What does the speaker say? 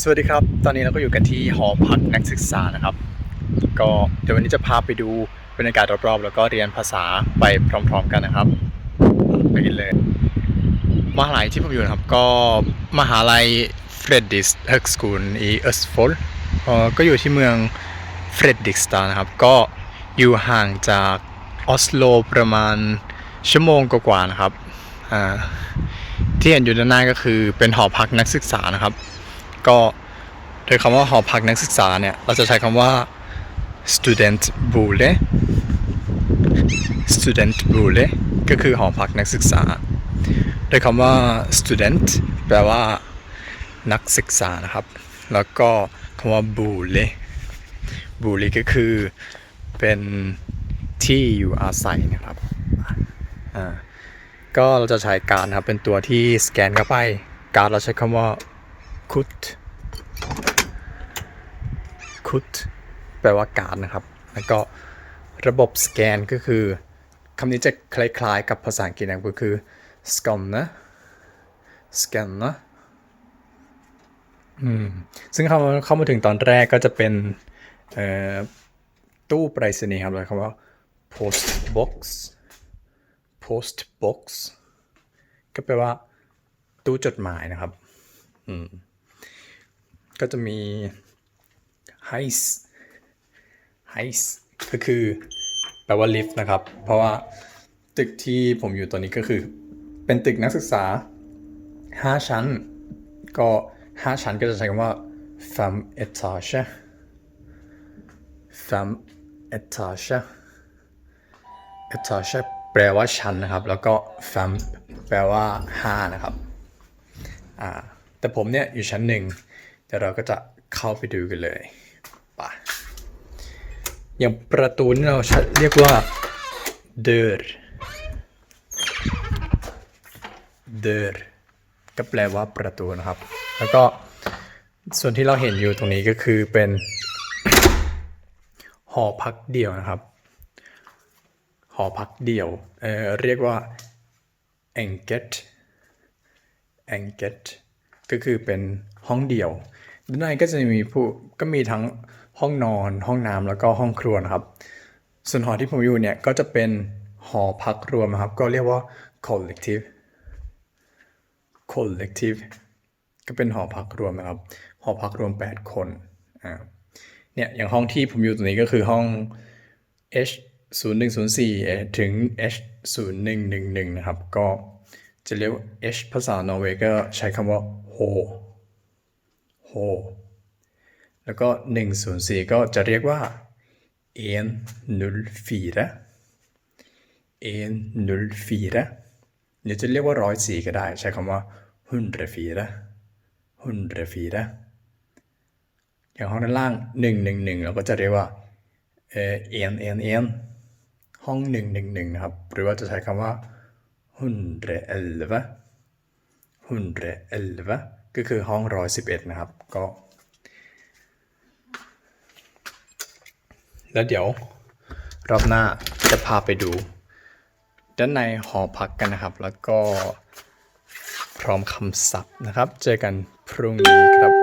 สวัสดีครับ ตอนนี้เราก็อยู่กันที่หอพักนักศึกษานะครับ ก็เดี๋ยววันนี้จะพาไปดูบรรยากาศรอบๆ แล้วก็เรียนภาษาไปพร้อมๆกันนะครับไปกันเลยมหาลัยที่ผมอยู่นะครับก็มหาลัยเฟรดดิสเฮกสคูลอีเอสโฟลก็อยู่ที่เมืองเฟรดดิกสตานะครับ ก็อยู่ห่างจากออสโลประมาณชั่วโมงกว่าๆนะครับที่เห็นอยู่ด้านหน้าก็คือเป็นหอพักนักศึกษานะครับ ก็โดยคำว่าหอพักนักศึกษาเนี่ยเราจะใช้คำว่า student b o l e student b o l e ก็คือหอพักนักศึกษา โดยคำว่า student แปลว่านักศึกษานะครับ แล้วก็คำว่า b o l e b o l e ก็คือเป็นที่อยู่อาศัยนะครับ อ่า ก็เราจะใช้การครับเป็นตัวที่สแกนเข้าไป การเราใช้คำว่าคุด คุดแปลว่าการนะครับ แล้วก็ระบบสแกนก็คือคำนี้จะคล้ายๆกับภาษาอังกฤษนะก็คือ scan นะ scan นะอืมซึ่งเขาเข้ามาถึงตอนแรกก็จะเป็นตู้ไปรษณีย์ครับเลยคำว่า post box post box ก็แปลว่าตู้จดหมายนะครับก็จะมี heis heis ก็คือแปลว่าลิฟต์นะครับ เพราะว่าตึกที่ผมอยู่ตอนนี้ก็คือ เป็นตึกนักศึกษา 5 ชั้น ก็ 5 ชั้นก็จะใช้คำว่า fem etage fem etage etage แปลว่าชั้นนะครับ แล้วก็ fem แปลว่า 5 นะครับ อ่า แต่ผมเนี่ยอยู่ชั้นหนึ่งเดี๋ยวเราก็จะเข้าไปดูกันเลย ปะอย่างประตูนี่เราเรียกว่า dör dör ก็แปลว่าประตูนะครับ แล้วก็ส่วนที่เราเห็นอยู่ตรงนี้ก็คือเป็นหอพักเดี่ยวนะครับ หอพักเดี่ยวเอ่อเรียกว่า enket enket ก็คือเป็นห้องเดี่ยว ด้านในก็จะมีผู้ก็มีทั้งห้องนอน ห้องน้ำแล้วก็ห้องครัวนะครับส่วนหอที่ผมอยู่เนี่ยก็จะเป็นหอพักรวมครับ ก็เรียกว่า collective collective ก็เป็นหอพักรวมนะครับ หอพักรวม 8 คนอ่าเนี่ยอย่างห้องที่ผมอยู่ตรงนี้ก็คือห้อง H 0 1 0 4ถึง H 0 1 1 1นะครับ ก็จะเรียก H ภาษานอร์เวย์ก็ใช้คำว่า ho ho แล้วก็ 104 ก็จะเรียกว่า 104 104เดี๋ยวจะเรียกว่า104ก็ได้ ใช้คำว่า104 104อย่างห้องด้านล่าง 111 เราก็จะเรียกว่าเอเอ็นเอ็นเอ็นห้องหนึ่งหนึ่งหนึ่งนะครับ หรือว่าจะใช้คำว่า hundre elva hundre elva ก็คือห้องร้อยสิบเอ็ดนะครับก็ แล้วเดี๋ยวรอบหน้าจะพาไปดู ด้านในหอพักกันนะครับ แล้วก็พร้อมคำศัพท์นะครับ เจอกันพรุ่งนี้ครับ